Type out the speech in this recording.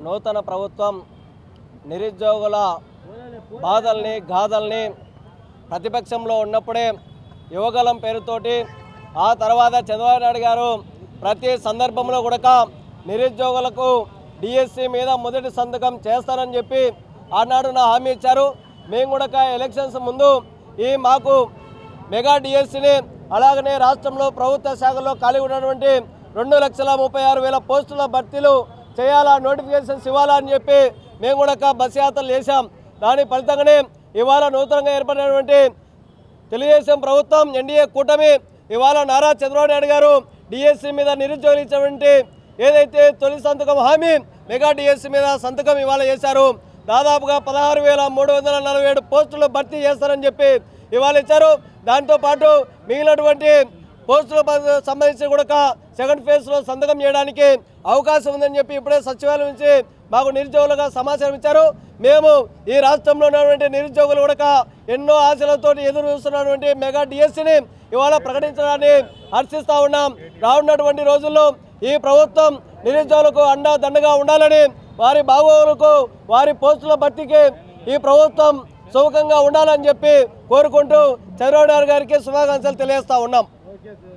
నూతన ప్రభుత్వం నిరుద్యోగుల బాధల్ని గాథల్ని ప్రతిపక్షంలో ఉన్నప్పుడే యువగలం పేరుతోటి ఆ తర్వాత చంద్రబాబు నాయుడు గారు ప్రతి సందర్భంలో కూడా నిరుద్యోగులకు డిఎస్సి మీద మొదటి సంతకం చేస్తారని చెప్పి ఆనాడు నా హామీ ఇచ్చారు. మేము కూడా ఎలక్షన్స్ ముందు ఈ మాకు మెగా డిఎస్సిని అలాగనే రాష్ట్రంలో ప్రభుత్వ శాఖలో ఖాళీ ఉన్నటువంటి రెండు లక్షల ముప్పై ఆరు వేల పోస్టుల భర్తీలు చేయాలా నోటిఫికేషన్స్ ఇవ్వాలా అని చెప్పి మేము కూడా బస్ యాత్రలు చేశాం. దాని ఫలితంగానే ఇవాళ నూతనంగా ఏర్పడినటువంటి తెలుగుదేశం ప్రభుత్వం ఎన్డీఏ కూటమి ఇవాళ నారా చంద్రబాబు నాయుడు గారు డిఎస్సీ మీద నిరుద్యోగులు ఇచ్చినటువంటి ఏదైతే తొలి సంతకం హామీ మెగా డిఎస్సీ మీద సంతకం ఇవాళ చేశారు. దాదాపుగా పదహారు వేల మూడు వందల నలభై ఏడు పోస్టులు భర్తీ చేస్తారని చెప్పి ఇవాళ ఇచ్చారు. దాంతోపాటు మిగిలినటువంటి పోస్టుల సంబంధించి కూడా సెకండ్ ఫేజ్లో సంతకం చేయడానికి అవకాశం ఉందని చెప్పి ఇప్పుడే సచివాలయం నుంచి మాకు నిరుద్యోగులుగా సమాచారం ఇచ్చారు. మేము ఈ రాష్ట్రంలో ఉన్నటువంటి నిరుద్యోగులు కూడా ఎన్నో ఆశలతో ఎదురు చూస్తున్నటువంటి మెగా డిఎస్సిని ఇవాళ ప్రకటించడాన్ని హర్షిస్తూ ఉన్నాం. రానున్నటువంటి రోజుల్లో ఈ ప్రభుత్వం నిరుద్యోగులకు అండా దండగా ఉండాలని వారి బాగోగులకు వారి పోస్టుల భర్తీకి ఈ ప్రభుత్వం సుముఖంగా ఉండాలని చెప్పి కోరుకుంటూ చంద్రబాబు నాయుడు గారికి శుభాకాంక్షలు తెలియజేస్తూ ఉన్నాం. Yeah.